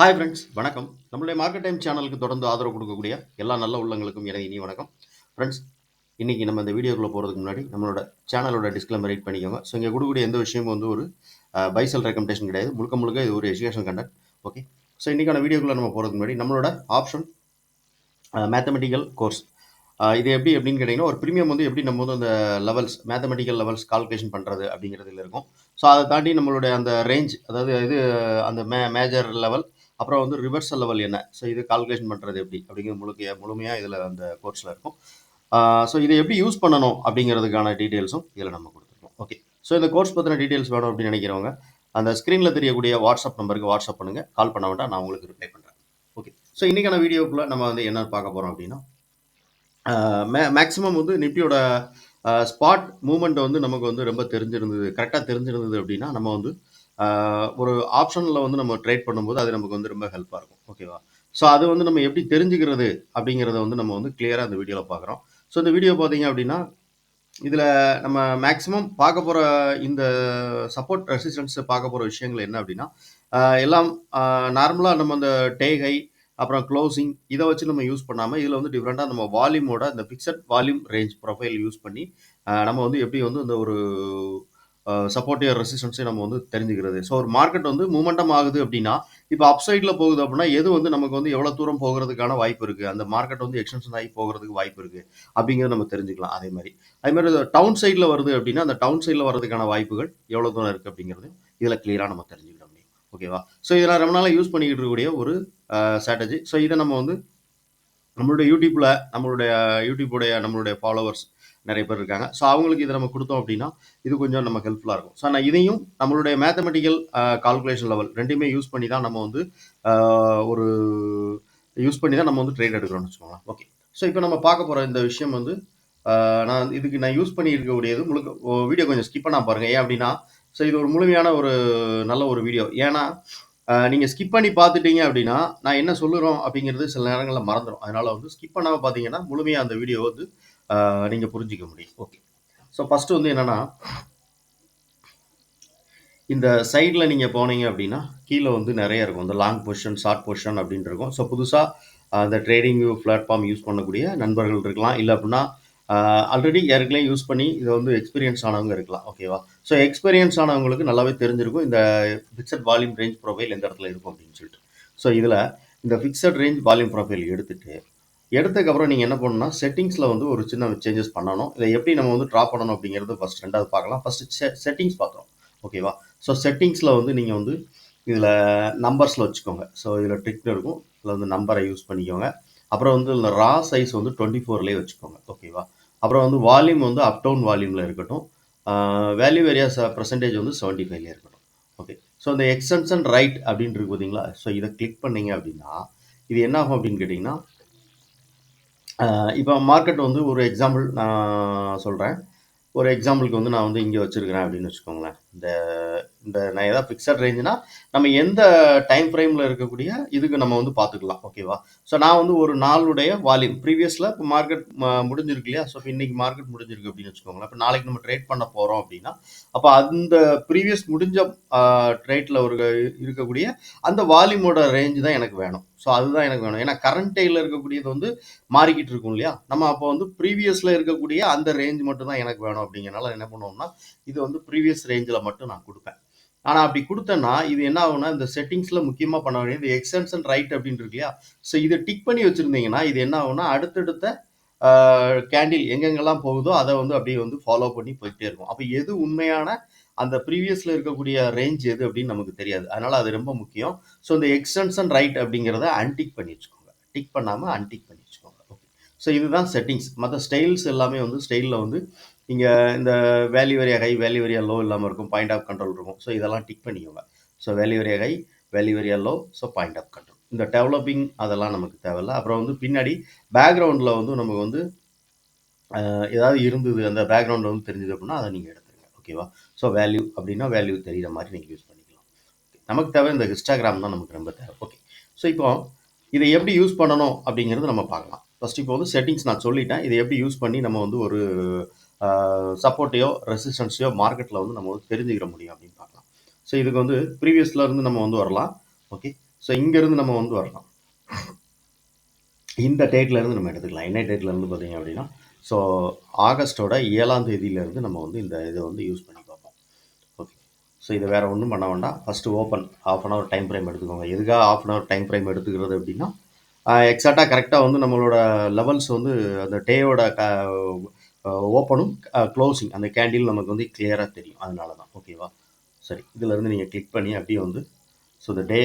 Hi friends வணக்கம். நம்மளுடைய market time சேனலுக்கு தொடர்ந்து ஆதரவு கொடுக்கக்கூடிய எல்லா நல்ல உள்ளங்களுக்கும் எனது இனி வணக்கம். ஃப்ரெண்ட்ஸ் இன்றைக்கி நம்ம இந்த வீடியோக்குள்ளே போகிறதுக்கு முன்னாடி நம்மளோட சேனலோட டிஸ்கிளமர் ரீட் பண்ணிக்கோங்க. ஸோ இங்கே கொடுக்கக்கூடிய எந்த விஷயமும் வந்து ஒரு பைசல் ரெக்கமெண்டேஷன் கிடையாது. முழுக்க முழுக்க இது ஒரு எஜுகேஷன் கண்டென்ட் ஓகே ஸோ இன்றைக்கான வீடியோக்குள்ளே நம்ம போகிறதுக்கு முன்னாடி நம்மளோட ஆப்ஷன் மேத்தமெட்டிக்கல் கோர்ஸ் இது எப்படி எப்படின்னு கேட்டிங்கன்னா ஒரு ப்ரீமியம் வந்து எப்படி நம்ம வந்து அந்த லெவல்ஸ் மேத்தமெட்டிக்கல் லெவல்ஸ் கால்குலேஷன் பண்ணுறது அப்படிங்கிறதுல இருக்கும். ஸோ அதை தாண்டி நம்மளுடைய அந்த ரேஞ்ச் அதாவது இது அந்த மே மேஜர் லெவல் அப்புறம் வந்து ரிவர்சல் லெவல் என்ன? ஸோ இது கால்குலேஷன் பண்ணுறது எப்படி? அப்படிங்கிறது முழுக்க முழுமையாக இதில் அந்த கோர்ஸில் இருக்கும். ஸோ இதை எப்படி யூஸ் பண்ணணும் அப்படிங்கிறதுக்கான டீட்டெயில்ஸும் இதில் நம்ம கொடுத்துருக்கோம். ஓகே ஸோ இந்த கோர்ஸ் பற்றின டீட்டெயில்ஸ் வேணும் அப்படின்னு நினைக்கிறவங்க அந்த ஸ்க்ரீனில் தெரியக்கூடிய வாட்ஸ்அப் நம்பருக்கு வாட்ஸ்அப் பண்ணுங்கள் கால் பண்ண வேண்டாம் நான் உங்களுக்கு ரிப்ளை பண்ணுறேன் ஓகே ஸோ இன்றைக்கான வீடியோக்குள்ளே நம்ம வந்து என்ன பார்க்க போகிறோம் அப்படின்னா மே மேக்ஸிமம் வந்து நிப்டியோட ஸ்பாட் மூமெண்ட் வந்து நமக்கு வந்து ரொம்ப தெரிஞ்சிருந்தது கரெக்டாக தெரிஞ்சிருந்தது அப்படின்னா நம்ம வந்து ஒரு ஆப்ஷனில் வந்து நம்ம ட்ரேட் பண்ணும்போது அது நமக்கு வந்து ரொம்ப ஹெல்ப்பாக இருக்கும். ஓகேவா ஸோ அது வந்து நம்ம எப்படி தெரிஞ்சுக்கிறது அப்படிங்கிறத வந்து நம்ம வந்து கிளியராக அந்த வீடியோவில் பார்க்குறோம். ஸோ இந்த வீடியோ பார்த்தீங்க அப்படின்னா இதில் நம்ம மேக்ஸிமம் பார்க்க போகிற இந்த சப்போர்ட் ரெசிஸ்டன்ஸ் பார்க்க போகிற விஷயங்கள் என்ன அப்படின்னா எல்லாம் நார்மலாக நம்ம அந்த டேகை அப்புறம் க்ளோசிங் இதை வச்சு நம்ம யூஸ் பண்ணாமல் இதில் வந்து டிஃப்ரெண்ட்டாக நம்ம வால்யூமோட இந்த fixed volume range profile use பண்ணி நம்ம வந்து எப்படி வந்து இந்த ஒரு சப்போர்ட்டிவ் ரெசிஸ்டன்ஸை நம்ம வந்து தெரிஞ்சுக்கிறது. ஸோ ஒரு மார்க்கெட் வந்து மூமெண்டம் ஆகுது அப்படின்னா இப்போ அப்சைடில் போகுது அப்படின்னா எது வந்து நமக்கு வந்து எவ்வளோ தூரம் போகிறதுக்கான வாய்ப்பு இருக்குது அந்த மார்க்கெட் வந்து எக்ஸ்டென்ஷன் ஆகி போகிறதுக்கு வாய்ப்பு இருக்குது அப்படிங்கிறத நம்ம தெரிஞ்சுக்கலாம். அதே மாதிரி அதே மாதிரி டவுன் சைடில் வருது அப்படின்னா அந்த டவுன் சைடில் வர்றதுக்கான வாய்ப்புகள் எவ்வளோ தூரம் இருக்குது அப்படிங்கிறது இதில் கிளியராக நம்ம தெரிஞ்சுக்கிட முடியும். ஓகேவா ஸோ இதை நான் ரொம்ப நாளாக யூஸ் பண்ணிக்கிட்டு இருக்கக்கூடிய ஒரு ஸ்ட்ராட்டஜி ஸோ இதை நம்ம வந்து நம்மளுடைய யூடியூப்பில் நம்மளுடைய யூடியூப்புடைய நம்மளுடைய ஃபாலோவர்ஸ் நிறைய பேர் இருக்காங்க. ஸோ அவங்களுக்கு இதை நம்ம கொடுத்தோம் அப்படின்னா இது கொஞ்சம் நமக்கு ஹெல்ப்ஃபுல்லாக இருக்கும். ஸோ நான் இதையும் நம்மளுடைய மேத்தமெட்டிக்கல் கால்குலேஷன் லெவல் ரெண்டுமே யூஸ் பண்ணி தான் நம்ம வந்து ஒரு யூஸ் பண்ணி தான் நம்ம வந்து ட்ரேட் எடுக்கிறோம்னு வச்சுக்கோங்களேன். ஓகே ஸோ இப்போ நம்ம பார்க்க போகிற இந்த விஷயம் வந்து நான் இதுக்கு நான் யூஸ் பண்ணி இருக்கக்கூடியது முழுக்க வீடியோ கொஞ்சம் ஸ்கிப் பண்ணால் பாருங்கள் ஏன் அப்படின்னா ஸோ இது ஒரு முழுமையான ஒரு நல்ல ஒரு வீடியோ ஏன்னா நீங்கள் ஸ்கிப் பண்ணி பார்த்துட்டீங்க அப்படின்னா நான் என்ன சொல்லுறோம் அப்படிங்கிறது சில நேரங்களில் மறந்துடும் அதனால் வந்து ஸ்கிப் பண்ணாமல் பார்த்தீங்கன்னா முழுமையாக அந்த வீடியோ வந்து நீங்கள் புரிஞ்சிக்க முடியும். ஓகே ஸோ ஃபஸ்ட்டு வந்து என்னென்னா இந்த சைடில் நீங்கள் போனீங்க அப்படின்னா கீழே வந்து நிறைய இருக்கும். இந்த லாங் பொசிஷன் ஷார்ட் பொசிஷன் அப்படின்னு இருக்கும். ஸோ புதுசாக அந்த ட்ரேடிங் பிளாட்ஃபார்ம் யூஸ் பண்ணக்கூடிய நண்பர்கள் இருக்கலாம். இல்லை அப்படின்னா ஆல்ரெடி ஏற்கனவே யூஸ் பண்ணி இதை வந்து எக்ஸ்பீரியன்ஸ் ஆனவங்க இருக்கலாம். ஓகேவா ஸோ எக்ஸ்பீரியன்ஸ் ஆனவங்களுக்கு நல்லாவே தெரிஞ்சிருக்கும். இந்த ஃபிக்ஸட் வால்யூம் ரேஞ்ச் ப்ரொஃபைல் எந்த இடத்துல இருக்கும் அப்படின்னு சொல்லிட்டு. ஸோ இதில் இந்த ஃபிக்ஸட் ரேஞ்ச் வால்யூம் ப்ரொஃபைல் எடுத்துகிட்டு எடுத்ததுக்கப்புறம் நீங்கள் என்ன பண்ணணும்னா செட்டிங்ஸில் வந்து ஒரு சின்ன சேஞ்சஸ் பண்ணணும். இதை எப்படி நம்ம வந்து ட்ரா பண்ணணும் அப்படிங்கிறது ஃபஸ்ட் ரெண்டாவது பார்க்கலாம். ஃபஸ்ட்டு செட்டிங்ஸ் பார்க்குறோம். ஓகேவா ஸோ செட்டிங்ஸில் வந்து நீங்கள் வந்து இதில் நம்பர்ஸில் வச்சுக்கோங்க. ஸோ இதில் ட்ரிக்னு இருக்கும். இதில் வந்து நம்பரை யூஸ் பண்ணிக்கோங்க. அப்புறம் வந்து இந்த ரா சைஸ் வந்து டுவெண்ட்டி ஃபோர்லேயே வச்சுக்கோங்க ஓகேவா அப்புறம் வந்து வால்யூம் வந்து அப் டவுன் வால்யூமில் இருக்கட்டும். வேல்யூ ஏரியாஸ் பர்சன்டேஜ் வந்து செவன்ட்டி ஃபைவ்லேயே இருக்கட்டும். ஓகே ஸோ இந்த எக்ஸ்டென்ஷன் ரைட் அப்படின்னு இருக்கு பார்த்தீங்களா ஸோ இதை கிளிக் பண்ணிங்க அப்படின்னா இது என்ன ஆகும் அப்படின்னு கேட்டிங்கன்னா இப்போ மார்க்கெட் வந்து ஒரு எக்ஸாம்பிள் நான் சொல்கிறேன் ஒரு எக்ஸாம்பிளுக்கு வந்து நான் வந்து இங்கே வச்சுருக்கிறேன் அப்படின்னு வச்சுக்கோங்களேன். இந்த இந்த நான் ஏதாவது ஃபிக்ஸட் ரேஞ்சுனா நம்ம எந்த டைம் ஃப்ரேமில் இருக்கக்கூடிய இதுக்கு நம்ம வந்து பார்த்துக்கலாம் ஓகேவா ஸோ நான் வந்து ஒரு நாளுடைய வால்யூம் ப்ரீவியஸில் இப்போ மார்க்கெட் முடிஞ்சிருக்கு இல்லையா? ஸோ இப்போ இன்றைக்கி மார்க்கெட் முடிஞ்சிருக்கு அப்படின்னு வச்சுக்கோங்களேன். இப்போ நாளைக்கு நம்ம ட்ரேட் பண்ண போகிறோம் அப்படின்னா அப்போ அந்த ப்ரீவியஸ் முடிஞ்ச ட்ரேட்டில் ஒரு இருக்கக்கூடிய அந்த வால்யூமோட ரேஞ்சு தான் எனக்கு வேணும். ஸோ அதுதான் எனக்கு வேணும். ஏன்னா கரண்ட் டேயில் இருக்கக்கூடியது வந்து மாறிக்கிட்டு இருக்கும் இல்லையா? நம்ம அப்போ வந்து ப்ரீவியஸில் இருக்கக்கூடிய அந்த ரேஞ்ச் மட்டும் தான் எனக்கு வேணும் அப்படிங்கிறனால என்ன பண்ணுவோம்னா இது வந்து ப்ரீவியஸ் ரேஞ்சில் மட்டும் நான் கொடுப்பேன். ஆனால் அப்படி கொடுத்தேன்னா இது என்ன ஆகும்னா இந்த செட்டிங்ஸில் முக்கியமாக பண்ண வேண்டியது எக்ஸ்டென்ஷன் ரைட் அப்படின்னு இருக்கு இல்லையா? ஸோ இதை டிக் பண்ணி வச்சுருந்தீங்கன்னா இது என்ன ஆகும்னா அடுத்தடுத்த கேண்டில் எங்கெங்கெல்லாம் போகுதோ அதை வந்து அப்படியே வந்து ஃபாலோ பண்ணி போயிட்டே இருக்கும். அப்போ எது உண்மையான அந்த ப்ரீவியஸில் இருக்கக்கூடிய ரேஞ்ச் எது அப்படின்னு நமக்கு தெரியாது. அதனால் அது ரொம்ப முக்கியம். ஸோ இந்த எக்ஸ்டென்ஷன் ரைட் அப்படிங்கிறத அன்டிக் பண்ணி வச்சுக்கோங்க. டிக் பண்ணாமல் அன்டிக் பண்ணி வச்சுக்கோங்க. ஓகே ஸோ இதுதான் செட்டிங்ஸ் மற்ற ஸ்டைல்ஸ் எல்லாமே வந்து ஸ்டைலில் வந்து இங்கே இந்த value area high value area low இல்லாமல் இருக்கும் பாயிண்ட் ஆஃப் கண்ட்ரோல் இருக்கும். ஸோ இதெல்லாம் டிக் பண்ணிக்கோங்க. So value area high value area low so point of control இந்த டெவலப்பிங் அதெல்லாம் நமக்கு தேவையில்ல. அப்புறம் வந்து பின்னாடி பேக்ரவுண்டில் வந்து நமக்கு வந்து ஏதாவது இருந்தது அந்த பேக்ரவுண்டில் வந்து தெரிஞ்சது அப்படின்னா அதை நீங்கள் எடுத்துருங்க ஓகேவா ஸோ வேல்யூ அப்படின்னா வேல்யூ தெரிகிற மாதிரி நீங்கள் யூஸ் பண்ணிக்கலாம். நமக்கு தேவை இந்த இன்ஸ்டாகிராம் தான் நமக்கு ரொம்ப தேவை. ஓகே ஸோ இப்போ இதை எப்படி யூஸ் பண்ணணும் அப்படிங்கிறது நம்ம பார்க்கலாம். ஃபர்ஸ்ட் இப்போ வந்து செட்டிங்ஸ் நான் சொல்லிட்டேன். இதை எப்படி யூஸ் பண்ணி நம்ம வந்து ஒரு சப்போர்ட்டையோ ரெசிஸ்டன்ஸையோ மார்க்கெட்டில் வந்து நம்ம வந்து தெரிஞ்சுக்கிற முடியும் அப்படின்னு பார்க்கலாம். ஸோ இதுக்கு வந்து ப்ரீவியஸில் இருந்து நம்ம வந்து வரலாம். ஓகே ஸோ இங்கேருந்து நம்ம வந்து வரலாம். இந்த டேட்லேருந்து நம்ம எடுத்துக்கலாம். என்ன டேட்லேருந்து பார்த்தீங்க அப்படின்னா ஸோ ஆகஸ்ட்டோட ஏழாம் தேதியிலேருந்து நம்ம வந்து இந்த இதை வந்து யூஸ் பண்ணி பார்ப்போம். ஓகே ஸோ இதை வேறு ஒன்றும் பண்ண வேண்டாம். First open half an hour time frame எடுத்துக்கோங்க. எதுக்காக half an hour time frame எடுத்துக்கிறது அப்படின்னா எக்ஸாக்டாக கரெக்டாக வந்து நம்மளோட லெவல்ஸ் வந்து அந்த டேயோட க ஓப்பனும் க்ளோசிங் அந்த கேண்டில் நமக்கு வந்து கிளியராக தெரியும். அதனால தான் ஓகேவா சரி. இதிலேருந்து நீங்கள் கிளிக் பண்ணி அப்படியே வந்து ஸோ இந்த டே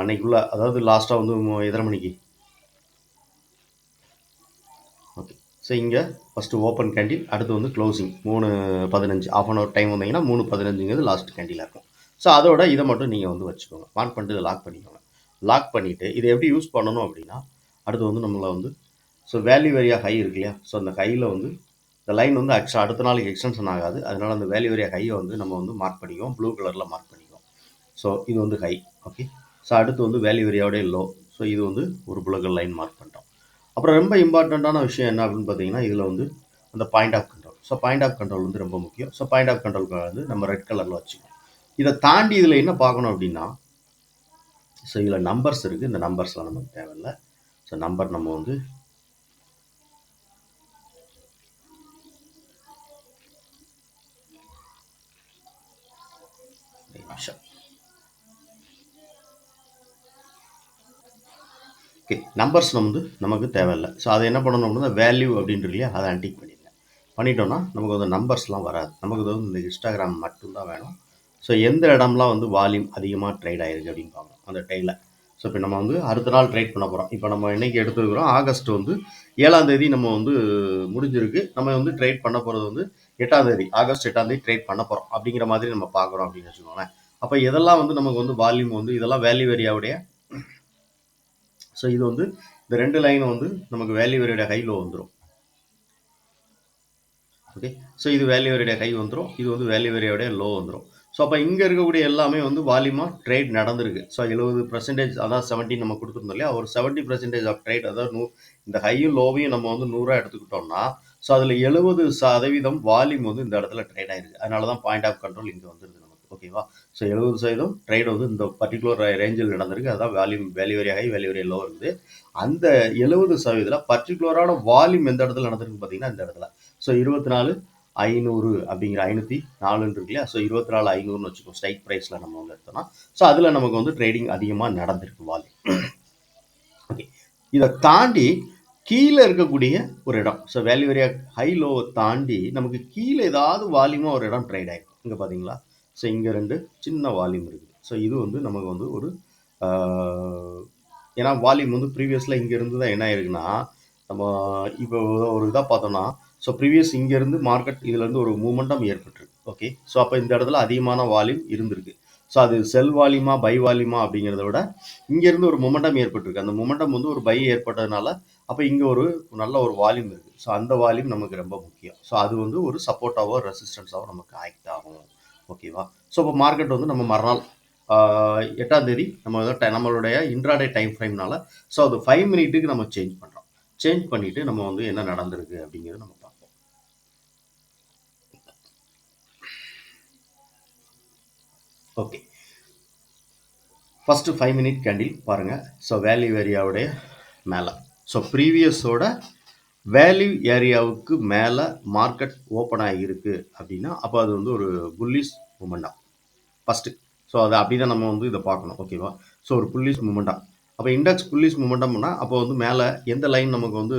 அன்னைக்குள்ள அதாவது லாஸ்ட்டாக வந்து மு- எத்தனை மணிக்கு? ஓகே ஸோ இங்கே ஃபஸ்ட்டு ஓப்பன் கேண்டில் அடுத்து வந்து க்ளோசிங் மூணு பதினஞ்சு. ஆஃப் அன் ஹவர் டைம் வந்தீங்கன்னா மூணு பதினஞ்சுங்கிறது லாஸ்ட் கேண்டிலாக இருக்கும். ஸோ அதோட இதை மட்டும் நீங்கள் வந்து வச்சுக்கோங்க. ஆன் பண்ணிட்டு இதை லாக் பண்ணிக்கோங்க. லாக் பண்ணிவிட்டு இதை எப்படி யூஸ் பண்ணணும் அப்படின்னா அடுத்து வந்து நம்மளை வந்து ஸோ வேல்யூ வேரியாக ஹை இருக்கு இல்லையா? ஸோ அந்த ஹையில் வந்து இந்த லைன் வந்து ஆக்சுவலாக அடுத்த நாளைக்கு எக்ஸ்டென்ஷன் ஆகாது. அதனால் அந்த வேல்யூ வேரியா ஹையை வந்து நம்ம வந்து மார்க் பண்ணிக்குவோம். ப்ளூ கலரில் மார்க் பண்ணிக்குவோம். ஸோ இது வந்து ஹை ஓகே ஸோ அடுத்து வந்து வேல்யூ லோ ஸோ இது வந்து ஒரு புலகல் லைன் மார்க் பண்ணிட்டோம். அப்புறம் ரொம்ப இம்பார்ட்டண்ட்டான விஷயம் என்ன அப்படின்னு பார்த்தீங்கன்னா இதில் வந்து அந்த point of control so point of control வந்து ரொம்ப முக்கியம். ஸோ பாயிண்ட் ஆஃப் கண்ட்ரோல் வந்து நம்ம ரெட் கலரில் வச்சுக்கணும். இதை தாண்டி இதில் என்ன பார்க்கணும் அப்படின்னா ஸோ இதில் நம்பர்ஸ் இருக்குது இந்த நம்பர்ஸ்லாம் நமக்கு தேவையில்லை. ஸோ நம்பர் நம்ம வந்து ஒரு நிமிஷம். ஓகே நம்பர்ஸ் வந்து நமக்கு தேவையில்லை. ஸோ அதை என்ன பண்ணணும் அப்படின்னா வேல்யூ அப்படின்ட்டு இல்லையா அதை அன்டிக் பண்ணிடுங்க பண்ணிட்டோம்னா நமக்கு வந்து நம்பர்ஸ்லாம் வராது. நமக்கு வந்து இந்த இன்ஸ்டாகிராம் மட்டும்தான் வேணும். ஸோ எந்த இடம்லாம் வந்து வால்யூம் அதிகமாக ட்ரேட் ஆயிருக்கு அப்படின்னு பார்க்கணும் அந்த டைமில் ஸோ இப்போ நம்ம வந்து அடுத்த நாள் ட்ரேட் பண்ண போகிறோம் இப்போ நம்ம இன்றைக்கி எடுத்துருக்கிறோம் ஆகஸ்ட் வந்து ஏழாம் தேதி நம்ம வந்து முடிஞ்சிருக்கு. நம்ம வந்து ட்ரேட் பண்ண போகிறது வந்து எட்டாம் தேதி ஆகஸ்ட் எட்டாம் தேதி ட்ரேட் பண்ண போகிறோம் அப்படிங்கிற மாதிரி நம்ம பார்க்குறோம் அப்படின்னு வச்சுக்கோங்களேன். அப்போ இதெல்லாம் வந்து நமக்கு வந்து வால்யூம் வந்து இதெல்லாம் வேல்யூ ஏரியாவுடைய ஸோ இது வந்து இந்த ரெண்டு லைன் வந்து நமக்கு வேல்யூ ஏரியாவுடைய ஹை லோ வந்துடும் ஓகே ஸோ இது வேல்யூ வேரியோடைய ஹை வந்துடும் இது வந்து வேல்யூ ஏரியாவுடைய லோ வந்துடும் ஸோ அப்போ இங்கே இருக்கக்கூடிய எல்லாமே வந்து வால்யூமாக ட்ரேட் நடந்திருக்கு. ஸோ எழுபது பர்சன்டேஜ் அதான் செவன்ட்டி நம்ம கொடுத்துருந்தோம் இல்லையா? ஒரு செவன்ட்டி பர்சன்டேஜ் ஆஃப் ட்ரேட் அதாவது நூ இந்த ஹையும் லோவையும் நம்ம வந்து நூறாக எடுத்துக்கிட்டோம்னா ஸோ அதில் எழுபது சதவீதம் வால்யூம் வந்து இந்த இடத்துல ட்ரேட் ஆயிருக்கு. அதனால தான் பாயிண்ட் ஆஃப் கண்ட்ரோல் இங்கே வந்துருக்கு ஓகேவா ஸோ எழுபது சதவீதம் ட்ரேட் வந்து இந்த பர்டிகுலர் ரேஞ்சில் நடந்திருக்கு. அதுதான் வேல்யூம் value area high value area low இருக்குது அந்த எழுபது சதவீதத்தில் பர்டிகுலரான வால்யூம் எந்த இடத்துல நடந்திருக்கு பார்த்தீங்கன்னா இந்த இடத்துல. ஸோ இருபத்தி நாலு ஐநூறு அப்படிங்கிற ஐநூற்றி நாலுன்னு இருக்கு இல்லையா? ஸோ இருபத்தி நாலு ஐநூறுன்னு வச்சுக்கோ ஸ்ட்ரைக் ப்ரைஸில் நம்ம வந்து எடுத்தோம்னா ஸோ அதில் நமக்கு வந்து ட்ரேடிங் அதிகமாக நடந்திருக்கு வால்யூம் ஓகே இதை தாண்டி கீழே இருக்கக்கூடிய ஒரு இடம். ஸோ வேல்யூ ஏரியா ஹை லோவை தாண்டி நமக்கு கீழே ஏதாவது வால்யூமாக ஒரு இடம் ட்ரேட் ஆகிருக்கும் இங்கே பார்த்தீங்களா ஸோ இங்கே ரெண்டு சின்ன வால்யூம் இருக்குது. ஸோ இது வந்து நமக்கு வந்து ஒரு ஏன்னா வால்யூம் வந்து ப்ரீவியஸில் இங்கேருந்து தான் என்ன ஆயிருக்குன்னா நம்ம இப்போ ஒரு இதாக பார்த்தோம்னா ஸோ ப்ரீவியஸ் இங்கேருந்து மார்க்கெட் இதுலேருந்து ஒரு மூமெண்டம் ஏற்பட்டிருக்கு. ஓகே ஸோ அப்போ இந்த இடத்துல அதிகமான வால்யூம் இருந்திருக்கு. ஸோ அது செல் வால்யூமா பை வால்யூமா அப்படிங்கிறத விட இங்கேருந்து ஒரு மொமெண்டம் ஏற்பட்டிருக்கு. அந்த மொமெண்டம் வந்து ஒரு பை ஏற்பட்டதுனால அப்போ இங்கே ஒரு நல்ல ஒரு வால்யூம் இருக்குது ஸோ அந்த வால்யூம் நமக்கு ரொம்ப முக்கியம். ஸோ அது வந்து ஒரு சப்போர்ட்டாவோ ரெசிஸ்டன்ஸாவோ நமக்கு ஆக்ட் ஆகும். ஓகேவா ஸோ இப்போ மார்க்கெட் வந்து நம்ம மறுநாள் எட்டாம் தேதி நம்ம நம்மளுடைய இன்ட்ராடே டைம் ஃப்ரேம்னால ஸோ அது ஃபைவ் மினிட்டுக்கு நம்ம சேஞ்ச் பண்ணுறோம் சேஞ்ச் பண்ணிவிட்டு நம்ம வந்து என்ன நடந்திருக்கு அப்படிங்கிறத நம்ம பார்ப்போம். Okay first five minute candle பாருங்கள் ஸோ வேல்யூ ஏரியாவுடைய மேலே. ஸோ ப்ரீவியஸோட வேல்யூ ஏரியாவுக்கு மேலே மார்க்கெட் ஓப்பன் ஆகியிருக்கு அப்படின்னா அப்போ அது வந்து ஒரு புல்லிஷ் மூமெண்ட்டாக ஃபஸ்ட்டு ஸோ அதை அப்படி தான் நம்ம வந்து இதை பார்க்கணும். ஓகேவா ஸோ ஒரு புல்லிஷ் மூமெண்ட்டாக அப்போ இண்டெக்ஸ் புல்லிஷ் மூமெண்டம்னா அப்போ வந்து மேலே எந்த லைன் நமக்கு வந்து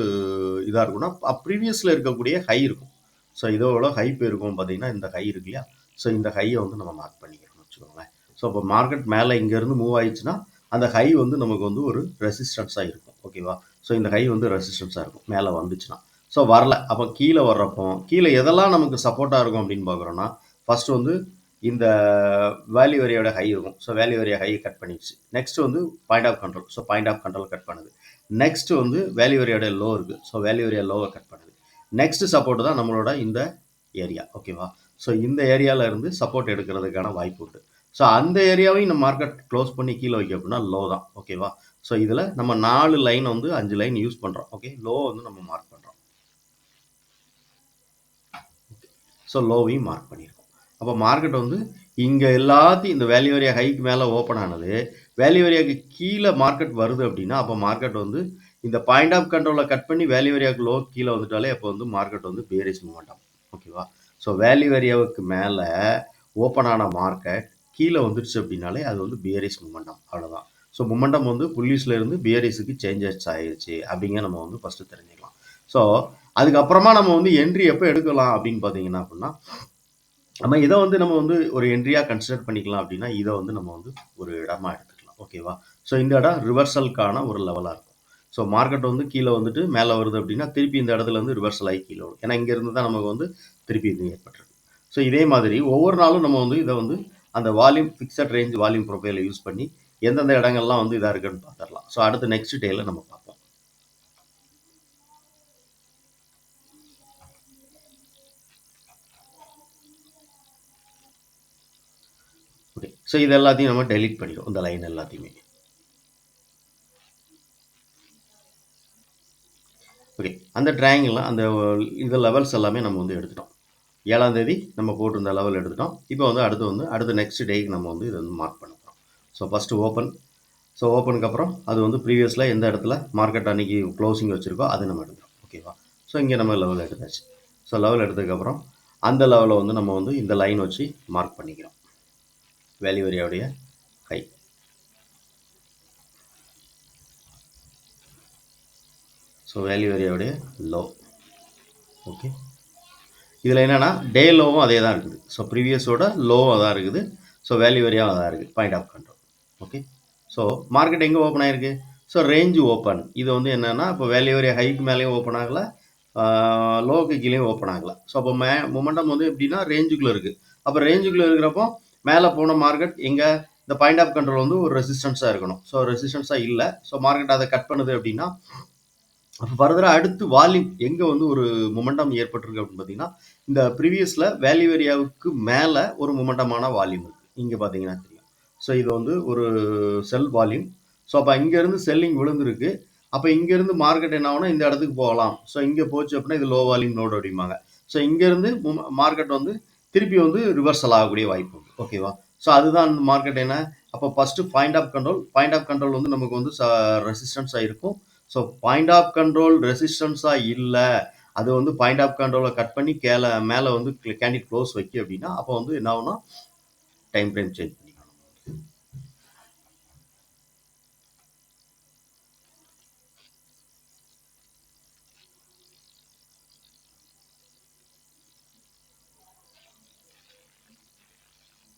இதாக இருக்கும்னா ப்ரீவியஸில் இருக்கக்கூடிய ஹை இருக்கும். ஸோ இதோட ஹை இருக்கும் பார்த்தீங்கன்னா இந்த ஹை இருக்கு இல்லையா? ஸோ இந்த ஹையை வந்து நம்ம மார்க் பண்ணிக்கணும் வச்சுக்கோங்களேன். ஸோ அப்போ மார்க்கெட் மேலே இங்கேருந்து மூவ் ஆயிடுச்சுன்னா அந்த ஹை வந்து நமக்கு வந்து ஒரு ரெசிஸ்டன்ஸாக இருக்கும். ஓகேவா ஸோ இந்த ஹை வந்து ரெசிஸ்டன்ஸாக இருக்கும். மேலே வந்துச்சுன்னா. ஸோ வரல. அப்போ கீழே வர்றப்போ கீழே எதெல்லாம் நமக்கு சப்போர்ட்டாக இருக்கும் அப்படின்னு பார்க்குறோன்னா ஃபஸ்ட்டு வந்து இந்த வேல்யூ ஏரியாவோட ஹை இருக்கும். So value area high cut பண்ணிடுச்சு. நெக்ஸ்ட் வந்து point of control so point of control cut பண்ணுது. நெக்ஸ்ட் வந்து வேல்யூ ஏரியாவோட லோ இருக்குது ஸோ வேல்யூ ஏரியா லோவை கட் பண்ணுது. நெக்ஸ்ட் சப்போர்ட் தான் நம்மளோட இந்த ஏரியா ஓகேவா ஸோ இந்த ஏரியாவில் இருந்து சப்போர்ட் எடுக்கிறதுக்கான வாய்ப்பு உண்டு. ஸோ அந்த ஏரியாவையும் இந்த மார்க்கெட் க்ளோஸ் பண்ணி கீழே வைக்க அப்படின்னா லோ தான். ஓகேவா ஸோ இதில் நம்ம நாலு லைன் வந்து அஞ்சு லைன் யூஸ் பண்ணுறோம் ஓகே லோ வந்து நம்ம மார்க் பண்ணுறோம் ஸோ லோவையும் மார்க் பண்ணியிருக்கோம் அப்போ மார்க்கெட் வந்து இங்கே எல்லாத்தையும் இந்த வேல்யூ ஏரியா ஹைக்கு மேலே ஓப்பன் ஆனது வேல்யூ ஏரியாவுக்கு கீழே மார்க்கெட் வருது அப்படின்னா அப்போ மார்க்கெட் வந்து இந்த பாயிண்ட் ஆஃப் கண்ட்ரோலை கட் பண்ணி வேல்யூ ஏரியாவுக்கு லோ கீழே வந்துட்டாலே அப்போ வந்து மார்க்கெட் வந்து பேரிஸ் மூமெண்டம் ஓகேவா ஸோ வேல்யூ ஏரியாவுக்கு மேலே ஓப்பன் ஆன மார்க்கெட் கீழே வந்துடுச்சு அப்படின்னாலே அது வந்து பியரிஸ் மூமெண்டம் அவ்வளோதான் ஸோ மொமெண்டம் வந்து புள்ளீஸ்லேருந்து இருந்து பியரிஸுக்கு சேஞ்சஸ் ஆயிடுச்சு அப்படிங்க நம்ம வந்து ஃபஸ்ட்டு தெரிஞ்சுக்கலாம். ஸோ அதுக்கப்புறமா நம்ம வந்து என்ட்ரி எப்போ எடுக்கலாம் அப்படின்னு பார்த்தீங்கன்னா அப்படின்னா நம்ம இதை வந்து நம்ம வந்து ஒரு என்ட்ரியாக கன்சிடர் பண்ணிக்கலாம் அப்படின்னா இதை வந்து நம்ம வந்து ஒரு இடமா எடுத்துக்கலாம். ஓகேவா ஸோ இந்த இடம் ரிவர்சலுக்கான ஒரு லெவலாக இருக்கும். ஸோ மார்க்கெட் வந்து கீழே வந்துட்டு மேலே வருது அப்படின்னா திருப்பி இந்த இடத்துல வந்து ரிவர்சல் ஆகி கீழே வரும். ஏன்னா இங்கேருந்து தான் நமக்கு வந்து திருப்பி இது ஏற்பட்டிருக்கு. ஸோ இதே மாதிரி ஒவ்வொரு நாளும் நம்ம வந்து இதை வந்து அந்த வால்யூம் ஃபிக்ஸட் ரேஞ்ச் வால்யூம் ப்ரொஃபைலை யூஸ் பண்ணி எந்தெந்த இடங்கள்லாம் வந்து இதாக இருக்குன்னு பார்த்துடலாம் ஸோ அடுத்து நெக்ஸ்ட் டேயில் நம்ம பார்ப்போம். ஓகே ஸோ இது எல்லாத்தையும் நம்ம டெலீட் பண்ணிடுவோம். இந்த லைன் எல்லாத்தையுமே. ஓகே அந்த ட்ராயிங்கில் அந்த இந்த லெவல்ஸ் எல்லாமே நம்ம வந்து எடுத்துட்டோம். ஏழாம் தேதி நம்ம போட்டிருந்த லெவல் எடுத்துட்டோம். இப்போ வந்து அடுத்து வந்து அடுத்த நெக்ஸ்ட் டேக்கு நம்ம வந்து இதை வந்து மார்க் பண்ண ஸோ ஃபஸ்ட்டு ஓப்பன் ஸோ ஓப்பனுக்கு அப்புறம் அது வந்து ப்ரீவியஸில் எந்த இடத்துல மார்க்கெட் அன்றைக்கி க்ளோசிங் வச்சுருக்கோ அது நம்ம எடுக்கிறோம் ஓகேவா ஸோ இங்கே நம்ம லெவல் எடுத்தாச்சு. ஸோ லெவல் எடுத்ததுக்கப்புறம் அந்த லெவலில் வந்து நம்ம வந்து இந்த லைன் வச்சு மார்க் பண்ணிக்கிறோம். வேல்யூ ஏரியாவுடைய ஹை ஸோ வேல்யூ ஏரியாவுடைய லோ ஓகே இதில் என்னென்னா டே லோவும் அதே தான் இருக்குது. ஸோ ப்ரீவியஸோட லோவும் அதான் இருக்குது. ஸோ வேல்யூ ஏரியாவும் அதான் இருக்குது. Point of control okay so market எங்கே ஓப்பன் ஆயிருக்கு? ஸோ ரேஞ்சு ஓப்பன் இது வந்து என்னென்னா இப்போ வேல்யூரியா ஹைக்கு மேலேயும் ஓப்பன் ஆகலை லோக்கு கீழேயும் ஓப்பன் ஆகலை. ஸோ அப்போ மே மொமெண்டம் வந்து எப்படின்னா ரேஞ்சுக்குள்ளே இருக்குது அப்போ ரேஞ்சுக்குள்ளே இருக்கிறப்போ மேலே போன மார்க்கெட் எங்கே இந்த பாயிண்ட் ஆஃப் கண்ட்ரோல் வந்து ஒரு ரெசிஸ்டன்ஸாக இருக்கணும். ஸோ ரெசிஸ்டன்ஸாக இல்லை. ஸோ மார்க்கெட் அதை கட் பண்ணுது அப்படின்னா அப்போ ஃபர்தராக அடுத்து வால்யூம் எங்கே வந்து ஒரு மொமெண்டம் ஏற்பட்டிருக்கு அப்படின்னு பார்த்தீங்கன்னா இந்த ப்ரீவியஸில் வேல்யூ ஏரியாவுக்கு மேலே ஒரு மொமெண்டமான வால்யூம் இருக்குது இங்கே பார்த்தீங்கன்னா தெரியும் ஸோ இது வந்து ஒரு செல் வால்யூம் ஸோ அப்போ இங்கேருந்து செல்லிங் விழுந்திருக்கு. அப்போ இங்கேருந்து மார்க்கெட் என்ன ஆகும்னா இந்த இடத்துக்கு போகலாம். ஸோ இங்கே போச்சு அப்படின்னா இது லோ வால்யூம் நோடு அப்படிம்பாங்க. ஸோ இங்கேருந்து மார்க்கெட் வந்து திருப்பி வந்து ரிவர்சல் ஆகக்கூடிய வாய்ப்பு உண்டு. ஓகேவா ஸோ அதுதான் மார்க்கெட் என்ன? அப்போ first point of control point of control வந்து நமக்கு வந்து ரெசிஸ்டன்ஸாக இருக்கும். ஸோ பாயிண்ட் ஆஃப் கண்ட்ரோல் ரெசிஸ்டன்ஸாக இல்லை. அது வந்து பாயிண்ட் ஆஃப் கண்ட்ரோலை கட் பண்ணி கேல மேலே வந்து கேண்டிட் க்ளோஸ் வைக்க அப்படின்னா அப்போ வந்து என்ன ஆகுனா டைம் ஃப்ரேம் சேஞ்ச் பண்ணிக்கணும்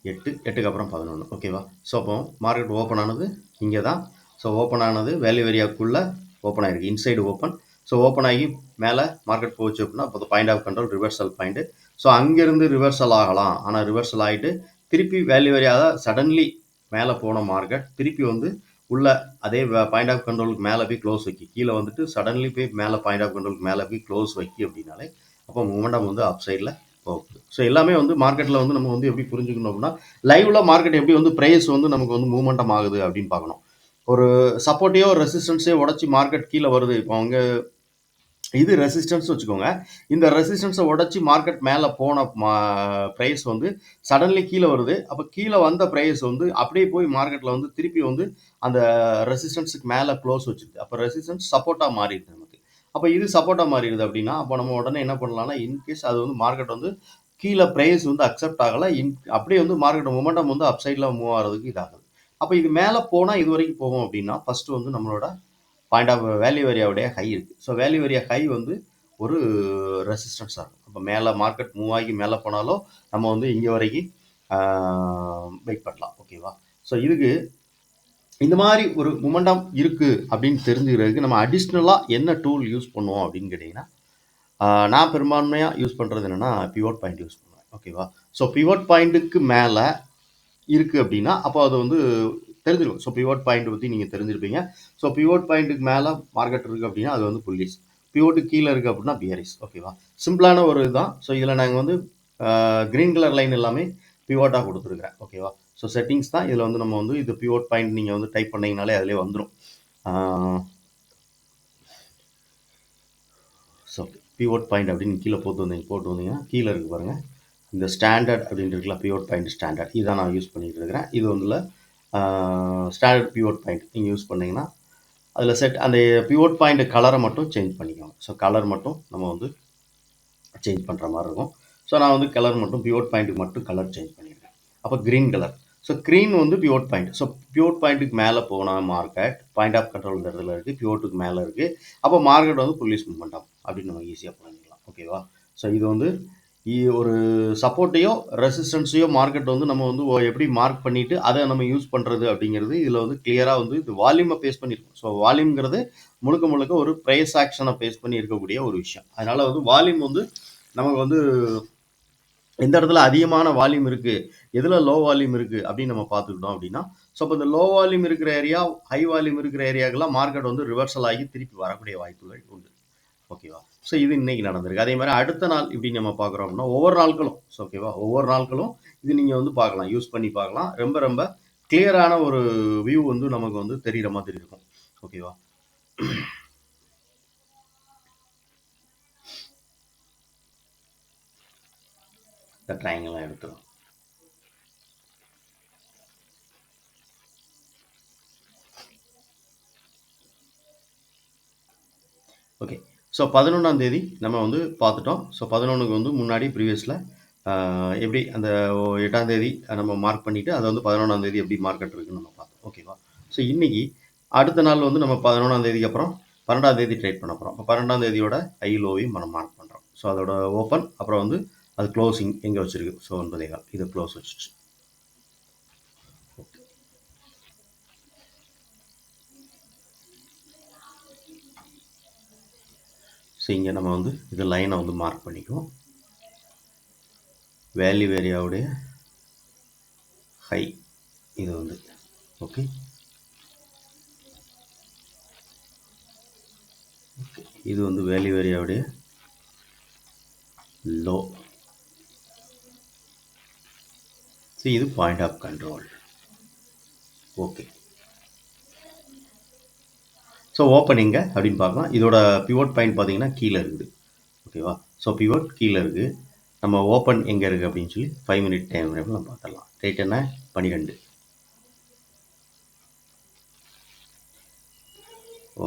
எட்டு எட்டுக்கு அப்புறம் பதினொன்று ஓகேவா ஸோ அப்போ மார்க்கெட் ஓப்பன் ஆனது இங்கே தான் ஸோ ஓப்பன் ஆனது வேல்யூ ஏரியாவுக்குள்ளே ஓப்பன் ஆகிருக்கு இன்சைடு ஓப்பன் ஸோ ஓப்பன் ஆகி மேலே மார்க்கெட் போச்சு அப்படின்னா அப்போ point of control reversal point so அங்கேருந்து ரிவர்சல் ஆகலாம். ஆனால் ரிவர்சல் ஆகிட்டு திருப்பி வேல்யூ ஏரியா சடன்லி மேலே போன மார்க்கெட் திருப்பி வந்து உள்ள அதே பாயிண்ட் ஆஃப் கண்ட்ரோலுக்கு மேலே போய் க்ளோஸ் வைக்கி. கீழே வந்துட்டு சடன்லி போய் மேலே பாயிண்ட் ஆஃப் கண்ட்ரோலுக்கு மேலே போய் க்ளோஸ் வைக்கி அப்படின்னாலே அப்போ மூமெண்டம் வந்து அப் சைடில் போகுது. ஸோ எல்லாமே வந்து மார்க்கெட்டில் வந்து நம்ம வந்து எப்படி புரிஞ்சுக்கணும் அப்படின்னா லைவ்ல மார்க்கெட் எப்படி வந்து ப்ரைஸ் வந்து நமக்கு வந்து மூவ்மெண்டம் ஆகுது அப்படின்னு பார்க்கணும். ஒரு சப்போர்ட்டையோ ரெசிஸ்டன்ஸையோ உடச்சி மார்க்கெட் கீழே வருது. இப்போ அவங்க இது ரெசிஸ்டன்ஸ் வச்சுக்கோங்க. இந்த ரெசிஸ்டன்ஸை உடச்சி மார்க்கெட் மேலே போன ப்ரைஸ் வந்து சடன்லி கீழே வருது. அப்போ கீழே வந்த ப்ரைஸ் வந்து அப்படியே போய் மார்க்கெட்டில் வந்து திருப்பி வந்து அந்த ரெசிஸ்டன்ஸுக்கு மேலே க்ளோஸ் வச்சுருது அப்போ ரெசிஸ்டன்ஸ் சப்போர்ட்டாக மாறிடுது நமக்கு. அப்போ இது சப்போர்ட்டாக மாறிடுது அப்படின்னா அப்போ நம்ம உடனே என்ன பண்ணலாம்னா இன்கேஸ் அது வந்து மார்க்கெட் வந்து கீழே ப்ரைஸ் வந்து அக்செப்ட் ஆகலை. இன் அப்படியே வந்து மார்க்கெட் மொமெண்டம் வந்து அப் சைடில் மூவ் ஆகிறதுக்கு இதாகுது. அப்போ இது மேலே போனால் இது வரைக்கும் போகும் அப்படின்னா ஃபஸ்ட்டு வந்து நம்மளோட பாயிண்ட் ஆஃப் வேல்யூ ஏரியாவுடைய ஹை இருக்குது ஸோ வேல்யூ ஏரியா ஹை வந்து ஒரு ரெசிஸ்டன்ஸ் இருக்கும் அப்போ மேலே மார்க்கெட் மூவ் ஆகி மேலே போனாலும் நம்ம வந்து இங்கே வரைக்கும் வெயிட் பண்ணலாம். ஓகேவா ஸோ இதுக்கு இந்த மாதிரி ஒரு மொமெண்டம் இருக்குது அப்படின்னு தெரிஞ்சுக்கிறதுக்கு நம்ம அடிஷ்னலாக என்ன டூல் யூஸ் பண்ணுவோம் அப்படின்னு கேட்டிங்கன்னா நான் பெரும்பான்மையாக யூஸ் பண்ணுறது என்னென்னா பிவோட் பாயிண்ட் யூஸ் பண்ணுவேன். ஓகேவா ஸோ பிவோட் பாயிண்ட்டுக்கு மேலே இருக்குது அப்படின்னா அப்போ அது வந்து தெரிஞ்சிருக்கும். ஸோ பிவோட் பாயிண்ட் பற்றி நீங்கள் தெரிஞ்சிருப்பீங்க. ஸோ பிவோட் பாயிண்ட்டுக்கு மேலே மார்க்கெட் இருக்குது அப்படின்னா அது வந்து புல்லிஸ் பிவோட்டுக்கு கீழே இருக்குது அப்படின்னா பியரிஸ் ஓகேவா சிம்பிளான ஒரு இதுதான். ஸோ இதில் நாங்கள் வந்து க்ரீன் கலர் லைன் எல்லாமே பிவோட்டாக கொடுத்துருக்குறேன். ஓகேவா ஸோ செட்டிங்ஸ் தான். இதில் வந்து நம்ம வந்து இது பிவோட் பாயிண்ட் நீங்கள் வந்து டைப் பண்ணிங்கனாலே அதிலே வந்துடும் ஸோ பிவோட் பாயிண்ட் அப்படின்னு கீழே போட்டு வந்தீங்க போட்டு வந்தீங்கன்னா கீழே இருக்குது பாருங்கள் இந்த ஸ்டாண்டர்ட் அப்படின்னு இருக்குல்ல பியூர் பாயிண்ட் ஸ்டாண்டர்ட் இதான் நான் யூஸ் பண்ணிகிட்டு இருக்கிறேன். இது வந்துல ஸ்டாண்டர்ட் பியூர் பாயிண்ட் நீங்கள் யூஸ் பண்ணிங்கன்னா அதில் செட் அந்த பியூர் பாயிண்ட் கலரை மட்டும் சேஞ்ச் பண்ணிக்கோங்க. ஸோ கலர் மட்டும் நம்ம வந்து சேஞ்ச் பண்ணுற மாதிரி இருக்கும். ஸோ நான் வந்து கலர் மட்டும் பியூர் பாயிண்ட்டுக்கு மட்டும் கலர் சேஞ்ச் பண்ணியிருக்கேன் அப்போ க்ரீன் கலர் ஸோ க்ரீன் வந்து பியூர் பாயிண்ட் ஸோ பியூர் பாயிண்ட்டுக்கு மேலே போனால் மார்க்கெட் பாயிண்ட் ஆஃப் கண்ட்ரோல் இருக்குது பியூர்ட்டுக்கு மேலே இருக்குது அப்போ மார்க்கெட் வந்து புள்ளிஸ் மூவ்மெண்ட் ஆகும் அப்படின்னு நம்ம ஈஸியாக பண்ணிக்கலாம் ஓகேவா ஸோ இது வந்து ஒரு சப்போர்ட்டையோ ரெசிஸ்டன்ஸையோ மார்க்கெட் வந்து நம்ம வந்து எப்படி மார்க் பண்ணிவிட்டு அதை நம்ம யூஸ் பண்ணுறது அப்படிங்கிறது இதில் வந்து கிளியராக வந்து இது வால்யூமை பேஸ் பண்ணியிருக்கோம் ஸோ வால்யூம்ங்கிறது முழுக்க முழுக்க ஒரு ப்ரைஸ் ஆக்ஷனை பேஸ் பண்ணி இருக்கக்கூடிய ஒரு விஷயம். அதனால் வந்து வால்யூம் வந்து நமக்கு வந்து எந்த இடத்துல அதிகமான வால்யூம் இருக்குது எதில் லோ வால்யூம் இருக்குது அப்படின்னு நம்ம பார்த்துக்கிட்டோம் அப்படின்னா ஸோ அப்போ இந்த லோ வால்யூம் இருக்கிற ஏரியா ஹை வால்யூம் இருக்கிற ஏரியாக்கெல்லாம் மார்க்கெட் வந்து ரிவர்சல் ஆகி திருப்பி வரக்கூடிய வாய்ப்புகள் உண்டு. ஓகேவா ஸோ இது இன்னைக்கு நடந்திருக்கு. அதே மாதிரி அடுத்த நாள் இப்படி நம்ம பார்க்குறோம் அப்படின்னா ஒவ்வொரு நாட்களும் ஸோ ஓகேவா ஒவ்வொரு நாட்களும் இது நீங்கள் வந்து பார்க்கலாம் யூஸ் பண்ணி பார்க்கலாம். ரொம்ப ரொம்ப கிளியரான ஒரு வியூ வந்து நமக்கு வந்து தெரிகிற மாதிரி இருக்கும். ஓகேவா இந்த ட்ரையாங்கெல்லாம் எடுத்துரும். ஓகே ஸோ பதினொன்றாம் தேதி நம்ம வந்து பார்த்துட்டோம். ஸோ பதினொன்றுக்கு வந்து முன்னாடி ப்ரீவியஸில் எப்படி அந்த ஓ- எட்டாம் தேதி நம்ம மார்க் பண்ணிவிட்டு அதை வந்து பதினொன்றாம் தேதி எப்படி மார்க்கெட் இருக்குன்னு நம்ம பார்த்தோம் ஓகேவா ஸோ இன்றைக்கி அடுத்த நாள் வந்து நம்ம பதினொன்றாம் தேதிக்கு அப்புறம் பன்னெண்டாம் தேதி ட்ரேட் பண்ண போகிறோம் இப்போ பன்னெண்டாம் தேதியோட ஐ லோவையும் நம்ம மார்க் பண்ணுறோம் ஸோ அதோட ஓப்பன் அப்புறம் வந்து அது க்ளோஸிங் எங்கே வச்சிருக்கு? ஸோ ஒன்பதே கால். இது க்ளோஸ் வச்சிருச்சு. ஸோ இங்கே நம்ம வந்து இது லைனை வந்து மார்க் பண்ணிக்குவோம். வேல்யூ ஏரியாவுடைய ஹை இது வந்து ஓகே இது வந்து வேல்யூ ஏரியாவுடைய லோ ஸோ இது point of control okay so ஓப்பனிங்க அப்படின்னு பார்க்கலாம். இதோட பிவோட் பாயிண்ட் பார்த்தீங்கன்னா கீழே இருக்குது. ஓகேவா ஸோ பிவோட் கீழே இருக்குது நம்ம ஓப்பன் எங்கே இருக்குது அப்படின்னு சொல்லி ஃபைவ் மினிட் டைம் ஃப்ரேம் நம்ம பார்த்துடலாம். ரேட் என்ன? பன்னிரெண்டு.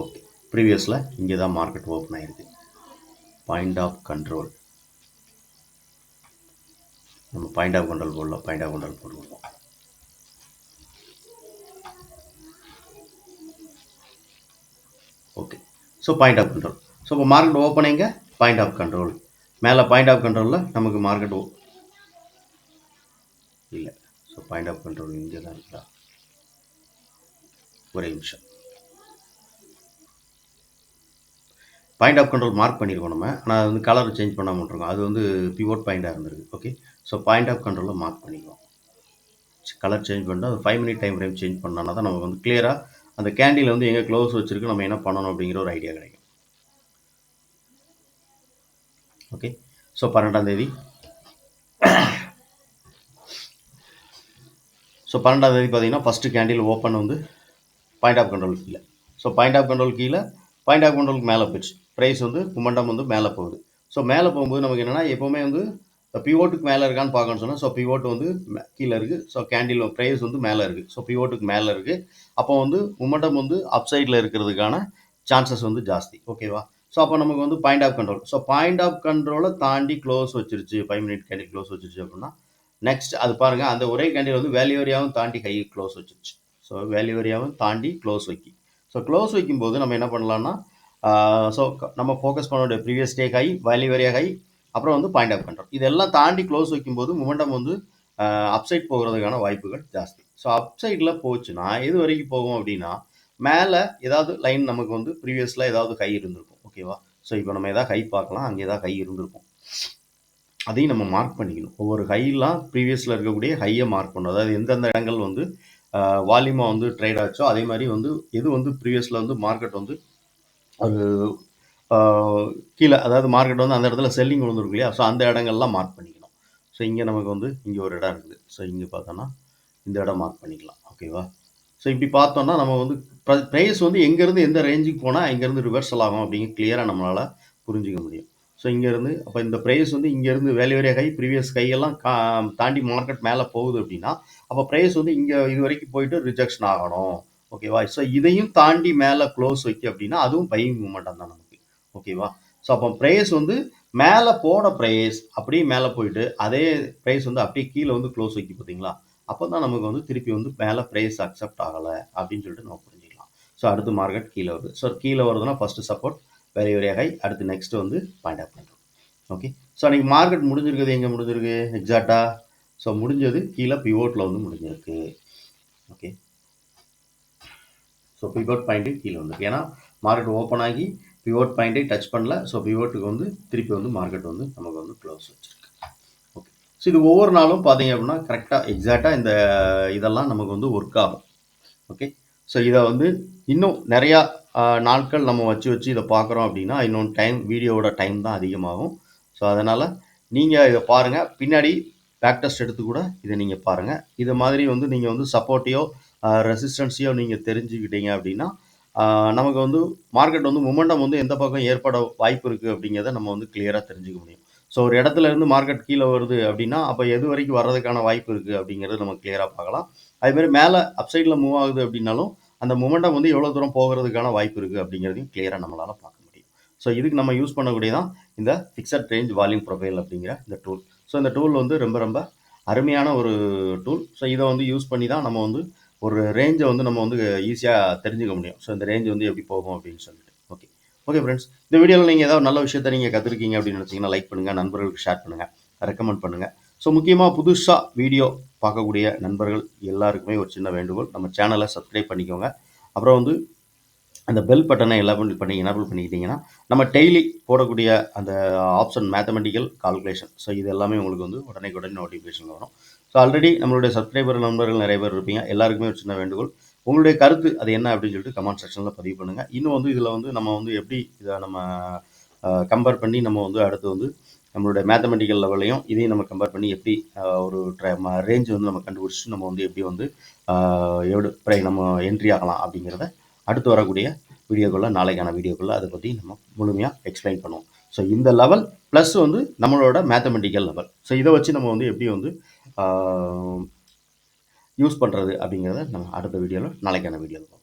ஓகே ப்ரீவியஸில் இங்கே தான் மார்க்கெட் ஓப்பன் ஆகிருக்கு பாயிண்ட் ஆஃப் கண்ட்ரோல் நம்ம பாயிண்ட் ஆஃப் கண்ட்ரோல் போடல பாயிண்ட் ஆஃப் கண்ட்ரோல் போட்டுருவோம் okay. So point of control so இப்போ மார்க்கெட் ஓப்பனிங்க பாயிண்ட் ஆஃப் கண்ட்ரோல் மேலே பாயிண்ட் ஆஃப் கண்ட்ரோலில் நமக்கு மார்க்கெட் இல்லை. ஸோ பாயிண்ட் ஆஃப் கண்ட்ரோல் இங்கே தான் இருக்குதா ஒரே நிமிஷம். பாயிண்ட் ஆஃப் கண்ட்ரோல் மார்க் பண்ணியிருக்கோம் நம்ம. ஆனால் அது வந்து கலர் சேஞ்ச் பண்ணாமல் விட்ருக்கோம் அது வந்து பிவோட் பாயிண்ட்டாக இருந்திருக்கு. ஓகே ஸோ பாயிண்ட் ஆஃப் கண்ட்ரோலில் மார்க் பண்ணிக்குவோம். கலர் சேஞ்ச் பண்ணிட்டு அது five minute time frame change பண்ணால் தான் நமக்கு வந்து கிளியராக அந்த கேண்டில் வந்து எங்கே க்ளோஸ் வச்சுருக்கு நம்ம என்ன பண்ணணும் அப்படிங்கிற ஒரு ஐடியா கிடைக்கும். ஓகே ஸோ பன்னெண்டாம் தேதி. ஸோ பன்னெண்டாம் தேதி பார்த்தீங்கன்னா ஃபஸ்ட்டு கேண்டில் ஓப்பன் வந்து பாயிண்ட் ஆஃப் கண்ட்ரோல் கீழே. ஸோ பாயிண்ட் ஆஃப் கண்ட்ரோல் கீழே பாயிண்ட் ஆஃப் கண்ட்ரோலுக்கு மேலே போயிடுச்சு. ப்ரைஸ் வந்து குமண்டம் வந்து மேலே போகுது. ஸோ மேலே போகும்போது நமக்கு என்னென்னா எப்போவுமே வந்து பிவோட்டுக்கு மேலே இருக்கான்னு பார்க்கணும்னு சொன்னால் ஸோ பிவோட் வந்து கீழே இருக்குது ஸோ கேண்டில் ப்ரைஸ் வந்து மேலே இருக்குது ஸோ பிவோட்டுக்கு மேலே இருக்குது அப்போ வந்து முமெண்டம் வந்து அப் சைடில் இருக்கிறதுக்கான சான்சஸ் வந்து ஜாஸ்தி. ஓகேவா ஸோ அப்போ நமக்கு வந்து point of control so point of கண்ட்ரோலை தாண்டி க்ளோஸ் வச்சிருச்சு. ஃபைவ் மினிட் கேண்டில் க்ளோஸ் வச்சிருச்சு அப்படின்னா நெக்ஸ்ட் அது பாருங்கள் அந்த ஒரே கேண்டில் வந்து வேல்யூ ஏரியாவும் தாண்டி ஹை க்ளோஸ் வச்சிருச்சு. ஸோ வேல்யூ ஏரியாவும் தாண்டி க்ளோஸ் வைக்கி. ஸோ க்ளோஸ் வைக்கும்போது நம்ம என்ன பண்ணலாம்னா ஸோ நம்ம ஃபோக்கஸ் பண்ண வேண்டிய previous day high value area high அப்புறம் வந்து பாயிண்ட் ஆஃப் கண்ட்ரோல் இதெல்லாம் தாண்டி க்ளோஸ் வைக்கும்போது மொமெண்டம் வந்து அப்சைட் போகிறதுக்கான வாய்ப்புகள் ஜாஸ்தி. ஸோ அப்சைடில் போச்சுன்னா எது வரைக்கும் போகும் அப்படின்னா மேலே ஏதாவது லைன் நமக்கு வந்து ப்ரீவியஸில் ஏதாவது கை இருந்திருக்கும். ஓகேவா ஸோ இப்போ நம்ம எதாவது ஹை பார்க்கலாம். அங்கே ஏதாவது கை இருந்திருக்கும். அதையும் நம்ம மார்க் பண்ணிக்கணும். ஒவ்வொரு ஹைலாம் ப்ரீவியஸில் இருக்கக்கூடிய ஹையை மார்க் பண்ணணும். அதாவது எந்தெந்த இடங்கள் வந்து வால்யூமாக வந்து ட்ரேட் ஆச்சோ அதே மாதிரி வந்து எது வந்து ப்ரீவியஸில் வந்து மார்க்கெட் வந்து ஒரு கீழே அதாவது மார்க்கெட் வந்து அந்த இடத்துல செல்லிங் விழுந்துருக்கு இல்லையா? ஸோ அந்த இடங்கள்லாம் மார்க் பண்ணிக்கணும். ஸோ இங்கே நமக்கு வந்து இங்கே ஒரு இடம் இருக்குது. ஸோ இங்கே பார்த்தோன்னா இந்த இடம் மார்க் பண்ணிக்கலாம். ஓகேவா ஸோ இப்படி பார்த்தோன்னா நம்ம வந்து ப்ரைஸ் வந்து எங்கேருந்து எந்த ரேஞ்சுக்கு போனால் இங்கேருந்து ரிவர்சல் ஆகும் அப்படிங்க கிளியராக நம்மளால் புரிஞ்சிக்க முடியும். ஸோ இங்கேருந்து அப்போ இந்த ப்ரைஸ் வந்து இங்கேருந்து வேல்யூ வேரிய ஹை ப்ரீவியஸ் கையெல்லாம் கா தாண்டி மார்க்கெட் மேலே போகுது அப்படின்னா அப்போ ப்ரைஸ் வந்து இங்கே இது வரைக்கும் போயிட்டு ரிஜெக்ஷன் ஆகணும். ஓகேவா ஸோ இதையும் தாண்டி மேலே க்ளோஸ் வைக்க அப்படின்னா அதுவும் பையிங் மூமெண்ட்டாக தான் நம்ம ஓகேவா? ஸோ அப்போ ப்ரைஸ் வந்து மேலே போன ப்ரைஸ் அப்படியே மேலே போயிட்டு அதே ப்ரைஸ் வந்து அப்படியே கீழே வந்து க்ளோஸ் வைக்க பார்த்தீங்களா அப்போ தான் நமக்கு வந்து திருப்பி வந்து மேலே ப்ரைஸ் அக்செப்ட் ஆகலை அப்படின்னு சொல்லிட்டு நம்ம புரிஞ்சுக்கலாம். ஸோ அடுத்து மார்க்கெட் கீழே வருது. ஸோ கீழே வருதுன்னா first support very very high அடுத்து நெக்ஸ்ட் வந்து பாயிண்ட் ஆஃப் பண்ணுறோம் ஓகே ஸோ அன்றைக்கி மார்க்கெட் முடிஞ்சிருக்குது. எங்கே முடிஞ்சிருக்கு? எக்ஸாக்டாக ஸோ முடிஞ்சது. கீழே பிவோட்டில் வந்து முடிஞ்சிருக்கு. ஓகே ஸோ பிவோட் பாயிண்ட்டு கீழே வந்துருக்கு. ஏன்னா மார்க்கெட் ஓப்பன் ஆகி பிவோட் பாயிண்ட்டை டச் பண்ணல. ஸோ பிவோட்டுக்கு வந்து திருப்பி வந்து மார்க்கெட் வந்து நமக்கு வந்து க்ளோஸ் வச்சுருக்கு. ஓகே ஸோ இது ஒவ்வொரு நாளும் பார்த்தீங்க அப்படின்னா கரெக்டாக எக்ஸாக்டாக இந்த இதெல்லாம் நமக்கு வந்து ஒர்க் ஆகும். ஓகே ஸோ இதை வந்து இன்னும் நிறையா நாட்கள் நம்ம வச்சு வச்சு இதை பார்க்குறோம் அப்படின்னா இன்னும் டைம் வீடியோவோட டைம் தான் அதிகமாகும். ஸோ அதனால் நீங்கள் இதை பாருங்கள் பின்னாடி பேக் டெஸ்ட் எடுத்து கூட இதை நீங்கள் பாருங்கள் இது மாதிரி வந்து நீங்கள் வந்து சப்போர்ட்டையோ ரெசிஸ்டன்ஸையோ நீங்கள் தெரிஞ்சுக்கிட்டீங்க அப்படின்னா நமக்கு வந்து மார்க்கெட் வந்து மொமெண்டம் வந்து எந்த பக்கம் ஏற்பட வாய்ப்பு இருக்குது அப்படிங்கிறத நம்ம வந்து கிளியராக தெரிஞ்சுக்க முடியும். ஸோ ஒரு இடத்துல இருந்து மார்க்கெட் கீழே வருது அப்படின்னா அப்போ எது வரைக்கும் வர்றதுக்கான வாய்ப்பு இருக்குது அப்படிங்கிறது நம்ம கிளியராக பார்க்கலாம். அதுமாரி மேலே அப்சைடில் மூவ் ஆகுது அப்படின்னாலும் அந்த மொமெண்டம் வந்து எவ்வளோ தூரம் போகிறதுக்கான வாய்ப்பு இருக்குது அப்படிங்கிறதையும் கிளியராக நம்மளால் பார்க்க முடியும். ஸோ இதுக்கு நம்ம யூஸ் பண்ணக்கூடியதான் இந்த ஃபிக்ஸட் ரேஞ்ச் வால்யூம் ப்ரொஃபைல் அப்படிங்கிற இந்த டூல் ஸோ இந்த டூல் வந்து ரொம்ப ரொம்ப அருமையான ஒரு டூல் ஸோ இதை வந்து யூஸ் பண்ணி தான் நம்ம வந்து ஒரு ரேஞ்சை வந்து நம்ம வந்து ஈஸியாக தெரிஞ்சுக்க முடியும். ஸோ இந்த ரேஞ்ச் வந்து எப்படி போகும் அப்படின்னு சொல்லிட்டு. ஓகே ஓகே ஃப்ரெண்ட்ஸ் இந்த வீடியோவில் நீங்கள் ஏதாவது நல்ல விஷயத்த நீங்கள் கற்றுருக்கீங்க அப்படின்னு நினச்சிங்கன்னா லைக் பண்ணுங்கள் நண்பர்களுக்கு ஷேர் பண்ணுங்கள் ரெக்கமெண்ட் பண்ணுங்கள் ஸோ முக்கியமாக புதுசாக வீடியோ பார்க்கக்கூடிய நண்பர்கள் எல்லாருக்குமே ஒரு சின்ன வேண்டுகோள். நம்ம சேனலை சப்ஸ்கிரைப் பண்ணிக்கோங்க. அப்புறம் வந்து அந்த பெல் பட்டனை எல்லாம் பண்ணி எனபிள் பண்ணிக்கிட்டிங்கன்னா நம்ம டெய்லி போடக்கூடிய அந்த ஆப்ஷன் மேத்தமெட்டிக்கல் கால்குலேஷன் ஸோ இது எல்லாமே உங்களுக்கு வந்து உடனே உடனே நோட்டிஃபிகேஷன் வரும். ஸோ ஆல்ரெடி நம்மளுடைய சப்ஸ்கிரைபர் நண்பர்கள் நிறைய பேர் இருப்பீங்க. எல்லாருக்குமே ஒரு சின்ன வேண்டுகோள். உங்களுடைய கருத்து அது என்ன அப்படின்னு சொல்லிட்டு கமெண்ட் செக்ஷனில் பதிவு பண்ணுங்கள் இன்னும் வந்து இதில் வந்து நம்ம வந்து எப்படி இதை நம்ம கம்பேர் பண்ணி நம்ம வந்து அடுத்து வந்து நம்மளுடைய மேத்தமெட்டிக்கல் லெவலையும் இதையும் நம்ம கம்பேர் பண்ணி எப்படி ஒரு ரேஞ்ச் வந்து நம்ம கண்டுபிடிச்சி நம்ம வந்து எப்படி வந்து எப்படி ப்ரை நம்ம என்ட்ரி ஆகலாம் அப்படிங்கிறத அடுத்து வரக்கூடிய வீடியோக்குள்ளே நாளைக்கான வீடியோக்குள்ளே அதை பற்றி நம்ம முழுமையாக எக்ஸ்பிளைன் பண்ணுவோம். ஸோ இந்த லெவல் ப்ளஸ் வந்து நம்மளோட மேத்தமெட்டிக்கல் லெவல் ஸோ இதை வச்சு நம்ம வந்து எப்படி வந்து யூஸ் பண்ணுறது அப்படிங்கிறத நம்ம அடுத்த வீடியோவில் நாளைக்கான வீடியோவில் பார்ப்போம்.